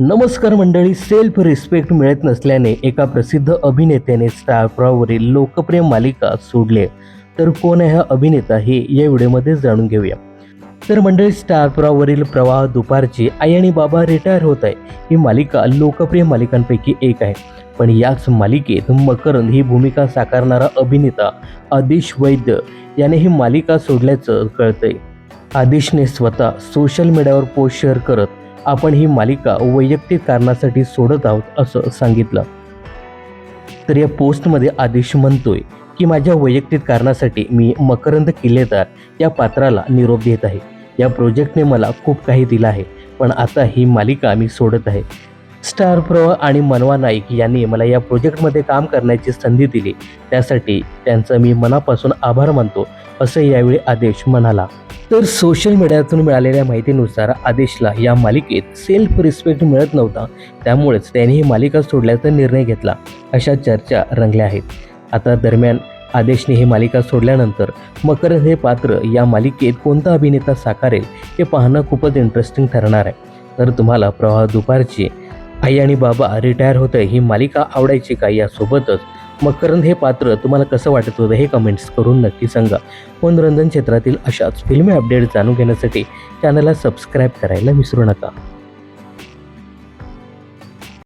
नमस्कार मंडळी self respect मिळत नसल्याने एका प्रसिद्ध अभिनेत्याने स्टारपुरावरील लोकप्रिय मालिका सोडली तर कोण आहे हा अभिनेता हे या व्हिडिओमध्ये जाणून घेऊया. तर मंडळी स्टारप्रावरील प्रवाह दुपारची आई आणि बाबा रिटायर होत आहे. ही मालिका लोकप्रिय मालिकांपैकी एक आहे. पण याच मालिकेत मकरंद ही भूमिका साकारणारा अभिनेता आदिश वैद्य याने ही मालिका सोडल्याचं कळतंय. आदिशने स्वतः सोशल मीडियावर पोस्ट शेअर करत आपण ही मालिका वैयक्तिक कारणासाठी सोडत आहोत असं सांगितलं. तर या पोस्टमध्ये आदेश म्हणतोय की माझ्या वैयक्तिक कारणासाठी मी मकरंद किल्लेदार या पात्राला निरोप देत आहे. या प्रोजेक्टने मला खूप काही दिलं आहे पण आता ही मालिका मी सोडत आहे. स्टार प्र आणि मनवा नाईक यांनी मला या प्रोजेक्टमध्ये काम करण्याची संधी दिली. त्यासाठी त्यांचं मी मनापासून आभार मानतो असं यावेळी आदेश म्हणाला. तर सोशल मीडियातून मिळालेल्या माहितीनुसार आदेशला या मालिकेत सेल्फ रिस्पेक्ट मिळत नव्हता. त्यामुळेच त्याने ही मालिका सोडल्याचा निर्णय घेतला. अशा चर्चा रंगल्या आहेत. आता दरम्यान आदेशने ही मालिका सोडल्यानंतर मकरंद हे पात्र या मालिकेत कोणता अभिनेता साकारेल हे पाहणं खूपच इंटरेस्टिंग ठरणार आहे. तर तुम्हाला प्रवाह दुपारची आई आणि बाबा रिटायर होतंय ही मालिका आवडायची का यासोबतच? मकरंद हे पात्र तुम्हाला कसं वाटत होतं हे कमेंट्स करून नक्की सांगा. मनोरंजन क्षेत्रातील अशाच फिल्मी अपडेट जाणून घेण्यासाठी चॅनलला सबस्क्राईब करायला विसरू नका.